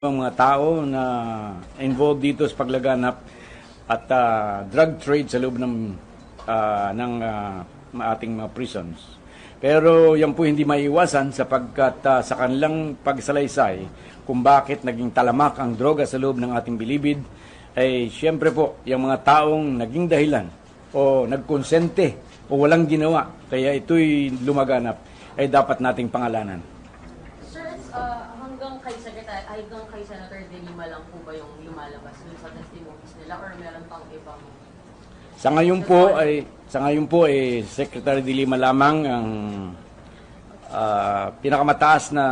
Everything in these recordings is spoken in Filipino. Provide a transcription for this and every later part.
ang mga tao na involved dito sa paglaganap at ah, drug trade sa loob ng ah, ng ah, ating mga prisons. Pero yan po hindi maiwasan sapagkat ah, sa kanilang pagsalaysay kung bakit naging talamak ang droga sa loob ng ating bilibid ay siyempre po yung mga taong naging dahilan o nagkonsente o walang ginawa kaya ito'y lumaganap ay dapat nating pangalanan. Sir, uh, hanggang kay Secretary, hanggang kay Senator De Lima lang po ba yung lumalabas dun sa testimonies nila or meron pang ibang Sa ngayon po ay sa ngayon po ay Secretary de Lima lamang ang ah, pinakamataas na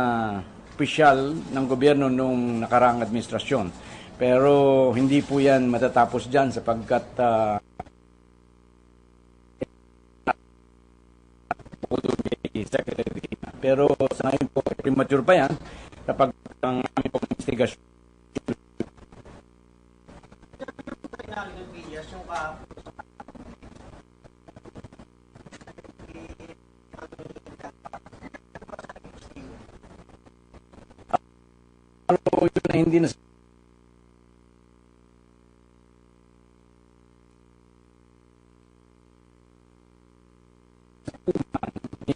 opisyal ng gobyerno nung nakaraang administrasyon. Pero hindi po 'yan matatapos diyan sapagkat ni Secretary de Lima. Pero sa ngayon po premature pa 'yan kapag ang aming pong investigasyon. Nakakita videos yung ka Pero yun na hindi na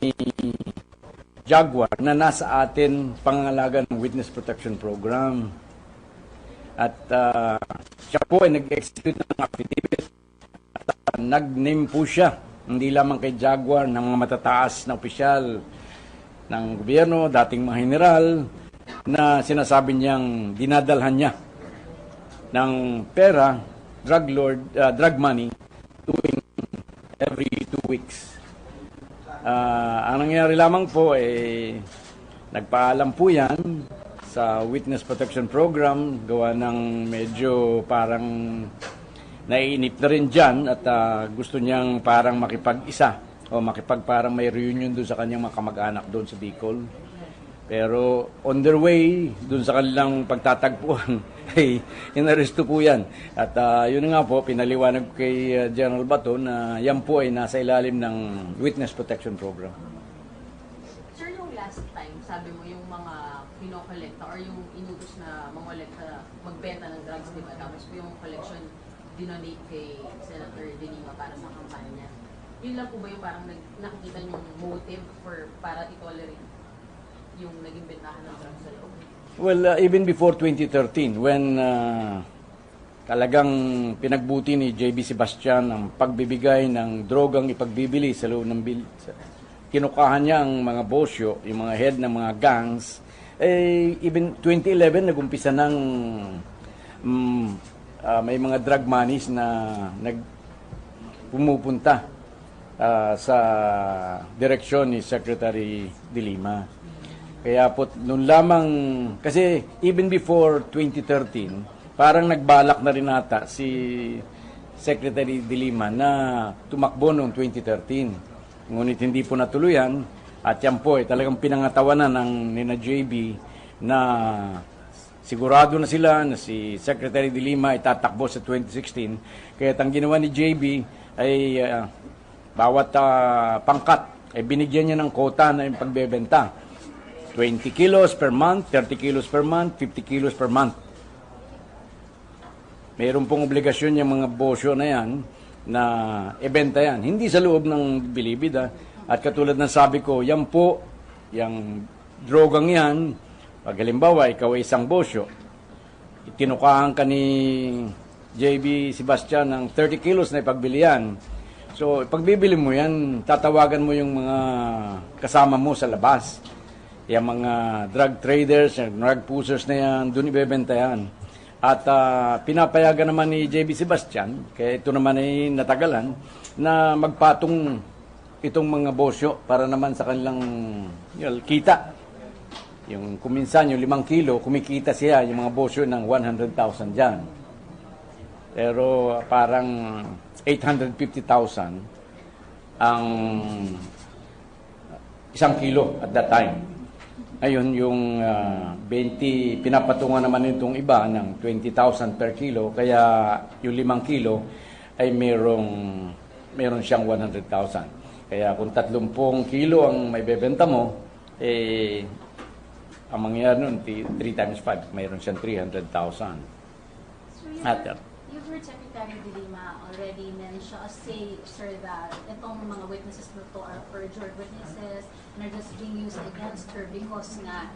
ni Jaguar na nasa atin pangangalaga ng Witness Protection Program. At ah, siya po ay nag-execute ng affidavit at ah, nag-name po siya, hindi lamang kay Jaguar, ng mga matataas na opisyal ng gobyerno, dating mga general, na sinasabi niyang dinadalhan niya ng pera, drug lord, ah, drug money, tuwing every two weeks. Ah, ang nangyari lamang po eh nagpaalam po yan sa Witness Protection Program gawa ng medyo parang naiinip na rin dyan at ah, gusto niyang parang makipag-isa o makipag parang may reunion doon sa kanyang mga kamag-anak doon sa Bicol. Pero on their way, doon sa kanilang pagtatagpuan, ay inaresto po yan. At ah, yun nga po, pinaliwanag kay ah, General Bato na yan po ay nasa ilalim ng Witness Protection Program. Sir, yung last time, sabi mo yung mga pinokolekta or yung inutos na mangolekta, magbenta ng drugs, di ba? Tapos po yung collection dinonate kay Senator De Lima para sa kampanya. Yun lang po ba yung parang nag, nakikita yung motive for para i-tolerate yung naging bentahan ng drugs sa loob? Well, uh, even before 2013, when uh, talagang pinagbuti ni JB Sebastian ang pagbibigay ng drogang ipagbibili sa loob ng bil, sa- kinukahan niya ang mga bosyo, yung mga head ng mga gangs, eh, even 2011, nagumpisa ng mm, ah, may mga drug monies na nag pumupunta ah, sa direksyon ni Secretary De Lima. Kaya po, noon lamang, kasi even before 2013, parang nagbalak na rin ata si Secretary De Lima na tumakbo noong 2013. Ngunit hindi po natuluyan at yan po ay talagang pinangatawanan ng nina JB na sigurado na sila na si Secretary De Lima ay tatakbo sa 2016. Kaya ang ginawa ni JB ay ah, bawat ah, pangkat ay binigyan niya ng quota na yung pagbebenta. 20 kilos per month, 30 kilos per month, 50 kilos per month. Mayroon pong obligasyon yung mga bosyo na yan na ibenta yan. Hindi sa loob ng bilibid ah. At katulad ng sabi ko, yan po, yung drogang yan, pag halimbawa ikaw ay isang bosyo, itinukahan ka ni JB Sebastian ng 30 kilos na ipagbilian. So, pagbibili mo yan, tatawagan mo yung mga kasama mo sa labas. Yung mga drug traders, yung drug pushers na yan, doon ibebenta yan. At ah, pinapayagan naman ni JB Sebastian, kaya ito naman ay natagalan, na magpatong itong mga bosyo para naman sa kanilang yun, kita. Yung kuminsan, yung limang kilo, kumikita siya, yung mga bosyo ng 100,000 dyan. Pero parang 850,000 ang isang kilo at that time. Ayun, yung ah, 20, pinapatungan naman itong iba ng 20,000 per kilo, kaya yung limang kilo ay merong, meron siyang 100,000. Kaya kung 30 kilo ang may bebenta mo, eh, ang mangyayari nun, 3 times 5, mayroon siyang 300,000. So you've At, heard, you've heard Secretary De Lima already mention, uh, say, sir, that itong mga witnesses na to are perjured witnesses and are just being used against her because nga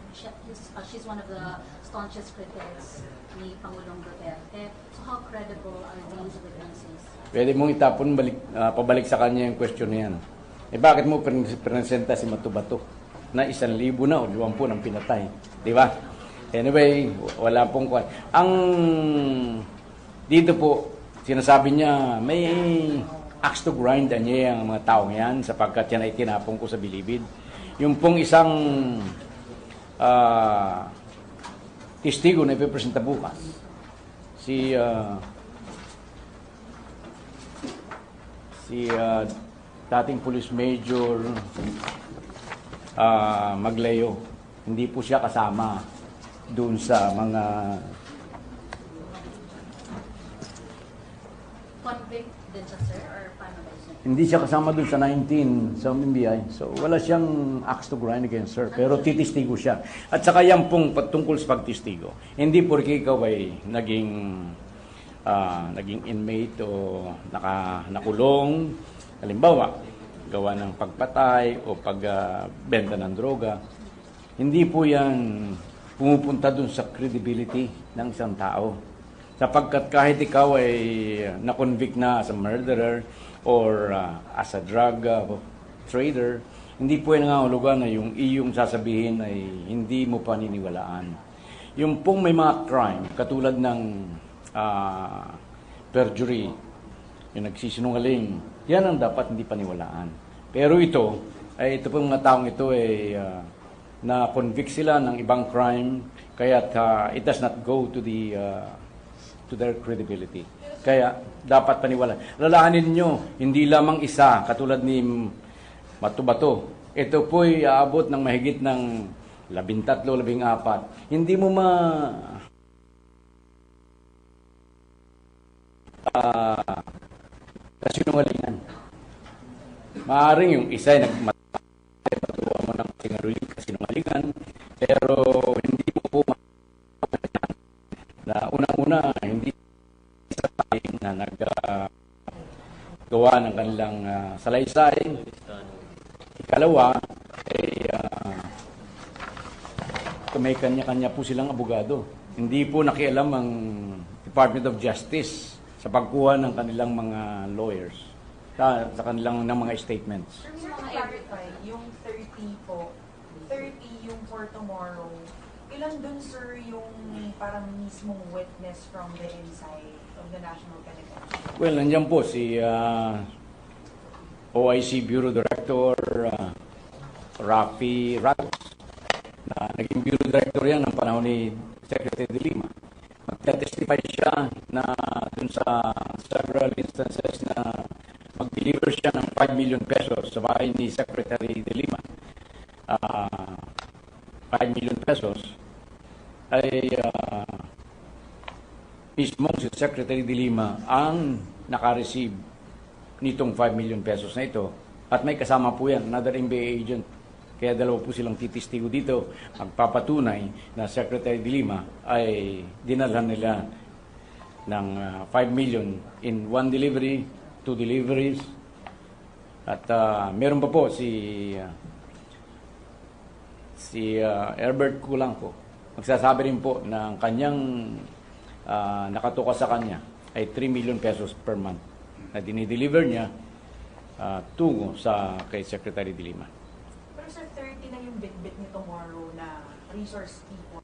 is- uh, she's one of the staunchest critics ni Pangulong Duterte. So how credible are these witnesses? Pwede mong itapon balik, ah, pabalik sa kanya yung question na yan. Eh bakit mo presenta si Matubato na isang libo na o liwampu ng pinatay? Di ba? Anyway, wala pong kwan. Ang dito po, sinasabi niya, may axe to grind niya ang mga taong yan sapagkat yan ay tinapong ko sa bilibid. Yung pong isang ah, testigo na ipipresenta bukas, si ah, si ah, dating police major ah, Magleyo. Hindi po siya kasama doon sa mga Convict din siya, sir, or paano ba siya? hindi siya kasama doon sa 19 sa MBI. So wala siyang axe to grind against her. Pero titistigo siya. At saka yan pong patungkol sa pagtistigo. Hindi porque ikaw ay naging ah, naging inmate o naka, nakulong. Halimbawa, gawa ng pagpatay o pagbenta ng droga. Hindi po yan pumupunta dun sa credibility ng isang tao. Sapagkat kahit ikaw ay na-convict na as a murderer or uh, as a drug uh, trader, hindi po yan nangangulugan na yung iyong sasabihin ay hindi mo paniniwalaan. Yung pong may mga crime, katulad ng ah, perjury, yung nagsisinungaling, yan ang dapat hindi paniwalaan. Pero ito, ay ito pong mga taong ito ay ah, na-convict sila ng ibang crime, kaya it does not go to the ah, to their credibility. Kaya dapat paniwala. Lalahanin nyo, hindi lamang isa, katulad ni Matubato. Ito po'y aabot ng mahigit ng labintatlo, labing apat. Hindi mo ma ah kasinungalingan. Maaring yung isa ay nagmatay, patuwa mo ng sinungaling, kasinungalingan, pero hindi mo po na unang-una, hindi sa tayo na nag ah, gawa ng kanilang ah, salaysay. Ikalawa, ay ah, may kanya-kanya po silang abogado. Hindi po nakialam ang Department of Justice sa pagkuha ng kanilang mga lawyers sa, sa kanilang ng mga statements. Sir, clarify, yung 30 po, 30 yung for tomorrow, ilan dun sir parang mismong witness from the inside of the National Penitentiary? Well, nandiyan po si ah, OIC Bureau Director uh, Rafi Ratos na naging Bureau Director yan ng panahon ni Secretary de Lima. Magta-testify siya na dun sa several instances na mag-deliver siya ng 5 million pesos sa bahay ni Secretary de Lima. Ah, 5 million pesos ay ah, mismong si Secretary de Lima ang nakareceive nitong 5 million pesos na ito. At may kasama po yan, another MBA agent. Kaya dalawa po silang titistigo dito. Magpapatunay na Secretary de Lima ay dinalhan nila ng ah, 5 million in one delivery, two deliveries. At ah, meron pa po si ah, si ah, Herbert Kulang po. Magsasabi rin po na ang kanyang ah, nakatuka sa kanya ay 3 million pesos per month na dinideliver niya ah, tungo sa kay Secretary de Lima. Pero sir, 30 na yung bit-bit ni tomorrow na resource people